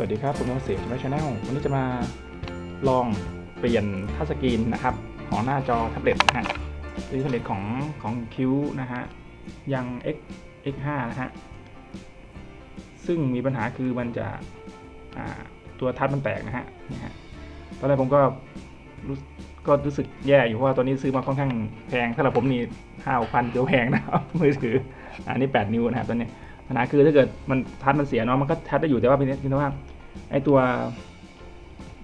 สวัสดีครับ ผมนวเสียงชาแนลวันนี้จะมาลองเปลี่ยนทัชสกรีนนะครับ ของหน้าจอแท็บเล็ตนะฮะคือแท็บเล็ตของของคิวนะฮะ ยัง X X5 นะฮะ ซึ่งมีปัญหาคือมันจะตัวทัชมันแตกนะฮะนี่ฮะ ตอนแรกผมก็รู้ก็รู้สึกแย่อยู่เพราะว่าตัวนี้ซื้อมาค่อนข้างแพงสำหรับผมนี่ห้าพันเดียวแพงนะครับมือถือ อันนี้ 8 นิ้วนะครับตัวนี้ ปัญหาคือถ้าเกิดมันทัดมันเสียเนาะมันก็ทัดได้อยู่แต่ว่าเป็นที่ว่าไอตัว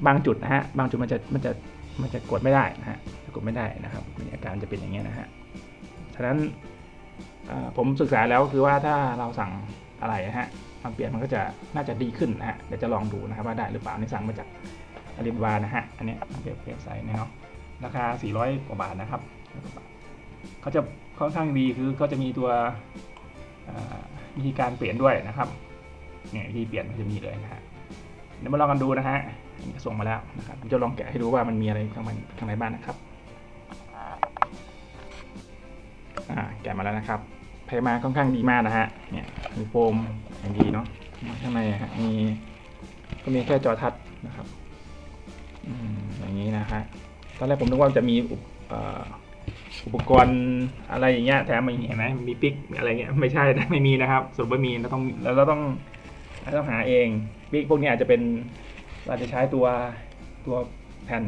บางจุดนะฮะบางจุดมันจะมันจะมันจะกดไม่ได้นะฮะกดไม่ได้นะครับมีอาการจะเป็นอย่างเงี้ยนะฮะฉะนั้นผมศึกษาแล้วคือว่าถ้าเราสั่งอะไรนะฮะมาเปลี่ยนมันก็จะน่าจะดีขึ้นนะฮะเดี๋ยวจะลองดูนะครับว่าได้หรือเปล่านี่สั่งมาจากอาลีบาบานะฮะอันนี้ยเว็บเว็บไซต์นะครับราคา 400 กว่าบาทนะครับเขาจะค่อนข้างดีคือเขาจะมีตัว วิธีการเปลี่ยนด้วยนะครับเนี่ยวิธีเปลี่ยนมันจะมีเลยนะฮะเดี๋ยวมาลองกันดูนะฮะนี่ส่งมาแล้วนะครับจะลองแกะให้ดูว่ามันมีอะไรข้างในข้างในบ้างนะครับอ่าแกะมาแล้วนะครับไพมาค่อนข้างดีมากนะฮะเนี่ยมีโฟมอย่างดีเนาะข้างในฮะมีก็มีแค่จอทัชนะครับอืมอย่างนี้นะฮะตอนแรกผมนึกว่าจะมี อุปกรณ์อะไรอย่างเงี้ยแถมมาเห็นไหมมีปิ๊กอะไรเงี้ยไม่ใช่นะไม่มีนะครับสรุปว่ามีเราต้องแล้วเราต้องเราต้องหาเองปิ๊กพวกนี้อาจจะเป็นเราจะใช้ตัวตัวแผ่น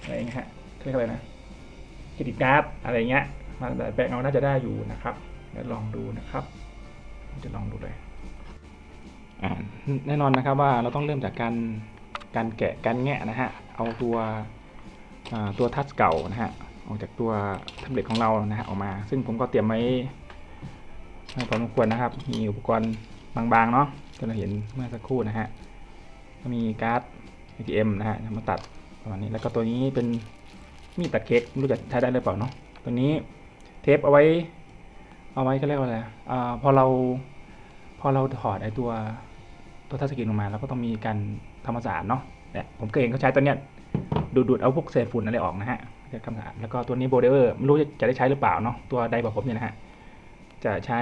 อะไรเงี้ยเรียกอะไรนะเครดิตการ์ดอะไรเงี้ยมาแปลงเอาน่าจะได้อยู่นะครับเดี๋ยวลองดูนะครับจะลองดูเลยแน่นอนนะครับว่าเราต้องเริ่มจากการการแกะการแงะนะฮะเอาตัวตัวทัชเก่านะฮะ ออกจากตัวแท็บเล็ตของเรานะฮะออกมา ซึ่งผมก็เตรียมไว้พอสมควรนะครับ มีอุปกรณ์บางๆเนาะที่เราเห็นเมื่อสักครู่นะฮะก็มีการ์ด ATM นะฮะมาตัดประมาณนี้แล้วก็ตัวนี้เป็นมีดตัดเค้กรู้จะใช้ได้หรือเปล่าเนาะตัวนี้เทปเอาไว้ เอาไว้เขาเรียกว่าอะไรอ่าพอเราพอเราถอดไอตัวตัวทัชสกรีนออกมาเราก็ต้องมีการทำความสะอาดเนาะเนี่ยผมก็เห็นเขาใช้ตัวเนี้ยดูดดูดเอาพวกเศษฝุ่นอะไรออกนะฮะจะคำถามแล้วก็ตัวนี้โบเดอร์ไม่รู้จะจะได้ใช้หรือเปล่าเนาะตัวไดบอกผมเนี่ยนะฮะจะใช้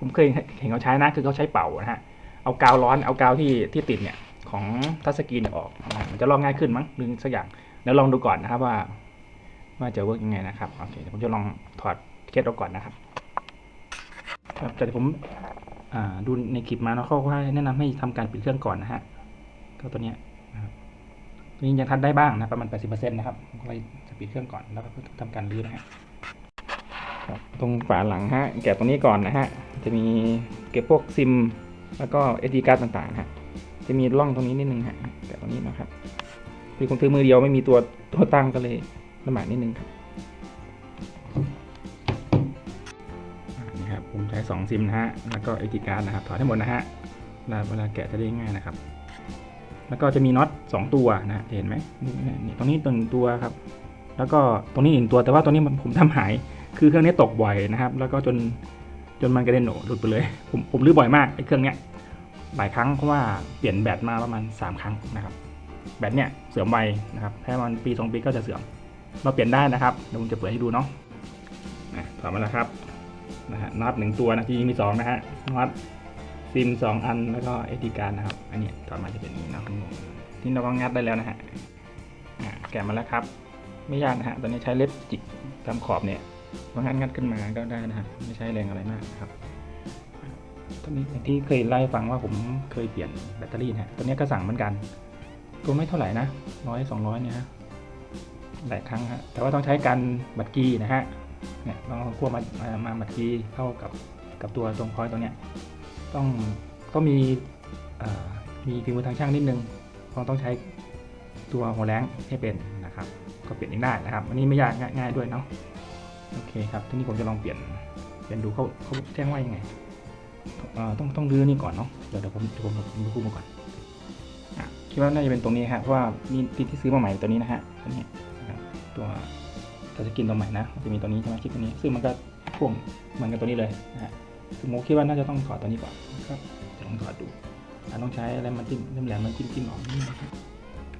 ผมเคยเห็นเขาใช้นะคือเขาใช้เป่านะฮะเอากาวร้อนเอากาวที่ที่ติดเนี่ยของทัชสกรีนออกมันจะลอกง่ายขึ้นมั้งหรือสักอย่างแล้วลองดูก่อนนะครับว่า ว่าจะเวิร์กยังไงนะครับโอเคเดี๋ยวผมจะลองถอดเคสออกก่อนนะครับครับแต่ผมดูในคลิปมาเนาะเขาแนะนำให้ทำการปิดเครื่องก่อนนะฮะก็ตัวเนี้ย ตัวนี้ยังทัดได้บ้างนะประมาณ 80%นะครับผมก็เลยจะปิดเครื่องก่อนแล้วก็ทำการรื้อนะฮะครับตรงฝาหลังฮะแกะตรงนี้ก่อนนะฮะจะมีเก็บพวกซิม แล้วก็เอดีการ์ดต่างๆฮะจะมีร่องตรงนี้นิดนึงฮะแกะตรงนี้นะครับคือผมถือมือเดียวไม่มีตัวตัวตั้งก็เลยลำบากนิดนึงครับอ่านี่ครับผมใช้2ซิมนะฮะแล้วก็เอดีการ์ดนะครับถอดให้หมดนะฮะเวลาเวลาแกะจะได้ง่ายนะครับ แล้วก็จะมีน็อตสองตัวนะเห็นไหมนี่ตรงนี้ตัวตัวครับ แล้วก็ตรงนี้หนึ่งตัวแต่ว่าตัวนี้ผมทำหาย คือเครื่องนี้ตกบ่อยนะครับ แล้วก็จนจนมันกระเด็นโหนหลุดไปเลย ผมผมรื้อบ่อยมากไอ้เครื่องเนี้ยหลายครั้งเพราะว่าเปลี่ยนแบตมาประมาณ 3 ครั้งนะครับ แบตเนี่ยเสื่อมไวนะครับแค่มันปีสองปีก็จะเสื่อม เราเปลี่ยนได้นะครับเดี๋ยวผมจะเปิดให้ดูเนาะนะถอดมาแล้วครับนะฮะน็อตหนึ่งตัวนะจริงๆมีสองนะฮะน็อต ซิมสองอันแล้วก็เอทีการนะครับ อันนี้ถอดมาจะเป็นนี้นะครับที่เราก็งัดได้แล้วนะฮะแกะมาแล้วครับ ไม่ยากนะฮะตอนนี้ใช้เล็บจิกตามขอบเนี่ยพองัดงัดขึ้นมาก็ได้นะฮะไม่ใช้แรงอะไรมากนะครับตอนนี้อย่างที่เคยไล่าให้ฟังว่าผมเคยเปลี่ยนแบตเตอรี่นะฮะตัวนี้ก็สั่งเหมือนกัน ตัวไม่เท่าไหร่นะร้อยสองร้อยเนี่ยฮะหลายครั้งฮะแต่ว่าต้องใช้การบัตรกีนะฮะเนี่ยลองเอาขั้วมามามาบัตรกีเข้ากับกับตัวตรงพอยต์ตัวเนี้ย ต้องก็มีมีฝีมือทางช่างนิดนึงเพราะต้องใช้ตัวหัวแรงให้เป็นนะครับ ก็เปลี่ยนเองได้นะครับ อันนี้ไม่ยากง่ายด้วยเนาะโอเคครับทีนี้ผมจะลองเปลี่ยนเปลี่ยนดูเขาเขาแจ้งว่ายังไงเออต้องต้องรื้อนี่ก่อนเนาะเดี๋ยวเดี๋ยวผมผมผมดูมาก่อนอะคิดว่าน่าจะเป็นตรงนี้ฮะเพราะว่านี่ที่ที่ซื้อมาใหม่ตัวนี้นะฮะตัวนี้ตัวตัวสกินตัวใหม่นะจะมีตัวนี้ใช่ไหมชิปตัวนี้ซึ่งมันก็พ่วงเหมือนกันตัวนี้เลยนะฮะ คือผมคิดว่าน่าจะต้องถอดตัวนี้ก่อนนะครับจะลองถอดดูอะต้องใช้อะไรมันจิ้มน้ำแหลมมันจิ้มจิ้มออกนี่นะครับ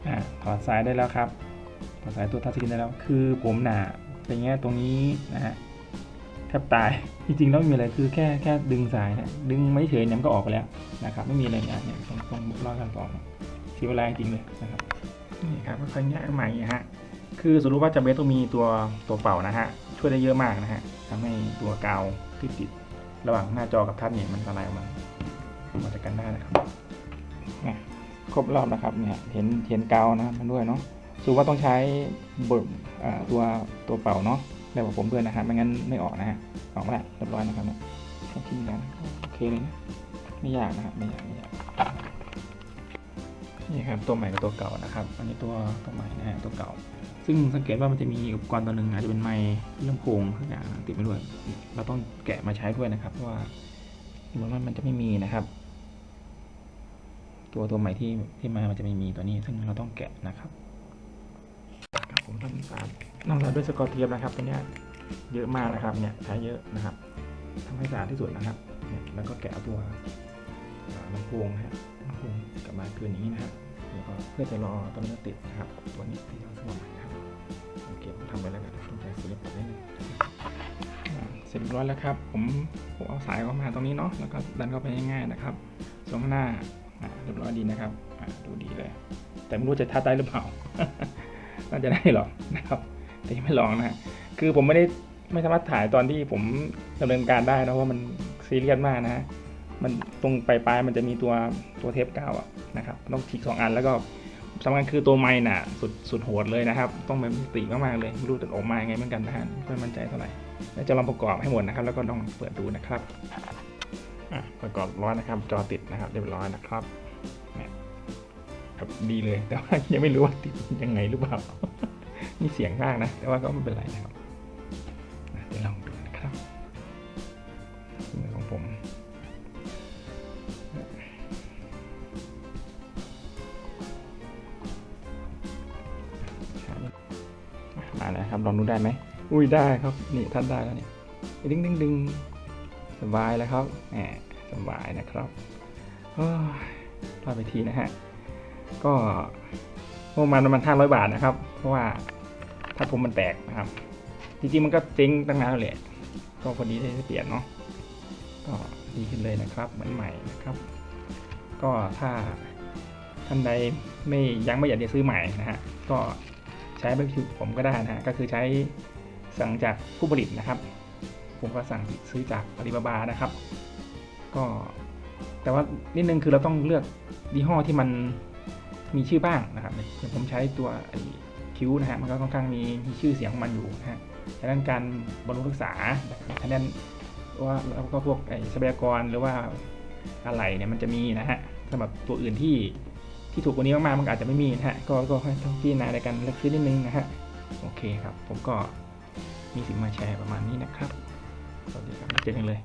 อ่าถอดสายได้แล้วครับถอดสายตัวทัชสกรีนได้แล้ว คือผมหนาเป็นเงี้ตรงนี้นะฮะแทบตายจริงๆแล้วไม่มีอะไรคือแค่แค่ดึงสายนะดึงไม่เฉยเนี่ยก็ออกไปแล้วนะครับไม่มีอะไรเนี่ยเนี่ยต้องต้องรอกันต่อเสียเวลาจริงเลยนะครับนี่ครับค่อยๆแงะใหม่ฮะคือสรุปว่าจำเป็นต้องมีตัวตัวเป่านะฮะช่วยได้เยอะมากนะฮะทำให้ตัวกาวที่ติด ระหว่างหน้าจอกับทัชเนี่ยมันละลายออกมามาจากกันได้นะครับครบรอบนะครับเนี่ยเห็นเห็นกาวนะมันด้วยเนาะสูว่าต้องใช้บิร์อ่าตัวตัวเป่าเนาะแบบผมเพื่อนนะฮะไม่งั้นไม่ออกนะฮะออกมาแล้วเรียบร้อยนะครับเนี่ยแค่ชิ้นเดียวนะโอเคเลยนะไม่ยากนะครับไม่ยากไม่ยาก นี่ครับตัวใหม่กับตัวเก่านะครับ อันนี้ตัวตัวใหม่นะฮะตัวเก่า ซึ่งสังเกตว่ามันจะมีอุปกรณ์ตัวหนึ่งอาจจะเป็นไมค์ลำโพงทุกอย่างติดมาด้วย เราต้องแกะมาใช้ด้วยนะครับเพราะว่าเหมือนว่ามันจะไม่มีนะครับ ตัวตัวใหม่ที่ที่มามันจะไม่มีตัวนี้ ซึ่งเราต้องแกะนะครับครับผมทำสารน้ำสารด้วยสกอตเทียมนะครับตัวเนี้ยเยอะมากนะครับเนี่ยใช้เยอะนะครับทำให้สะอาดที่สุดนะครับเนี่ยแล้วก็แกะตัวลำโพงนะฮะ ลงกลับมาคืนอย่างนี้นะครับแล้วก็เพื่อจะรอตัวนี้ติดนะครับตัวนี้ที่เราสมัครใหม่นะครับโอเคผมทำไปแล้วกันต้องใช้ศิลปะนิดนึงเสร็จเรียบร้อยแล้วครับผมผมเอาสายออกมาตรงนี้เนาะแล้วก็ดันเข้าไปง่ายๆนะครับตรงข้างหน้าเรียบร้อยดีนะครับดูดีเลย แต่ไม่รู้จะทัดได้หรือเปล่าน่าจะได้หรอกนะครับ แต่ยังไม่ลองนะฮะคือผมไม่ได้ไม่สามารถถ่ายตอนที่ผมดำเนินการได้นะเพราะว่ามันซีเรียสมากนะฮะ มันตรงปลายๆมันจะมีตัวตัวเทปกาวอะนะครับต้องฉีกสองอันแล้วก็สำคัญคือตัวไม้น่ะสุดสุดโหดเลยนะครับ ต้องเป็นมิติมากๆเลยไม่รู้จะออกมายังไงเหมือนกันนะฮะไม่มั่นใจเท่าไหร่แล้วจะลองประกอบให้หมดนะครับ แล้วก็ลองเปิดดูนะครับอะประกอบร้อยนะครับ จอติดนะครับ เรียบร้อยนะครับครับดีเลยแต่ว่ายังไม่รู้ว่าติดยังไงหรือเปล่านี่เสียงมากนะ แต่ว่าก็ไม่เป็นไรนะครับเดี๋ยวลอง ลองดูได้ไหม อุ้ยได้ครับ นี่ท่านได้แล้วเนี่ยดึงดึงดึงสบายแล้วครับแหมสบายนะครับโอ้ยพลาดไปทีนะฮะ ก็ประมาณประมาณห้าร้อยบาทนะครับ เพราะว่าถ้าผมมันแตกนะครับ จริงๆมันก็เจ๊งตั้งนานแล้วแหละ ก็พอดีได้เปลี่ยนเนาะ ก็ดีขึ้นเลยนะครับเหมือนใหม่นะครับ ก็ถ้าท่านใดไม่ยังไม่อยากจะซื้อใหม่นะฮะ ก็ ใช้แบบผมก็ได้นะฮะก็คือใช้สั่งจากผู้ผลิตนะครับ ผมก็สั่งซื้อจากอาลีบาบานะครับ ก็แต่ว่านิดนึงคือเราต้องเลือกยี่ห้อที่มันมีชื่อบ้างนะครับอย่างผมใช้ตัวคิ้วนะฮะมันก็ค่อนข้างมีมีชื่อเสียงของมันอยู่นะฮะดังนั้นการบำรุงรักษานะครับฉะนั้นว่าแล้วก็พวกไอ้ทรัพยากรหรือว่าอะไรเนี่ยมันจะมีนะฮะสำหรับตัวอื่นที่ ที่ถูกกว่านี้มากๆมันอาจจะไม่มีนะฮะก็ก็ให้ต้องพิจารณาในการเลือกซื้อนิดนึงนะฮะโอเคครับ ผมก็มีสิ่งมาแชร์ประมาณนี้นะครับสวัสดีครับเจอกันเลย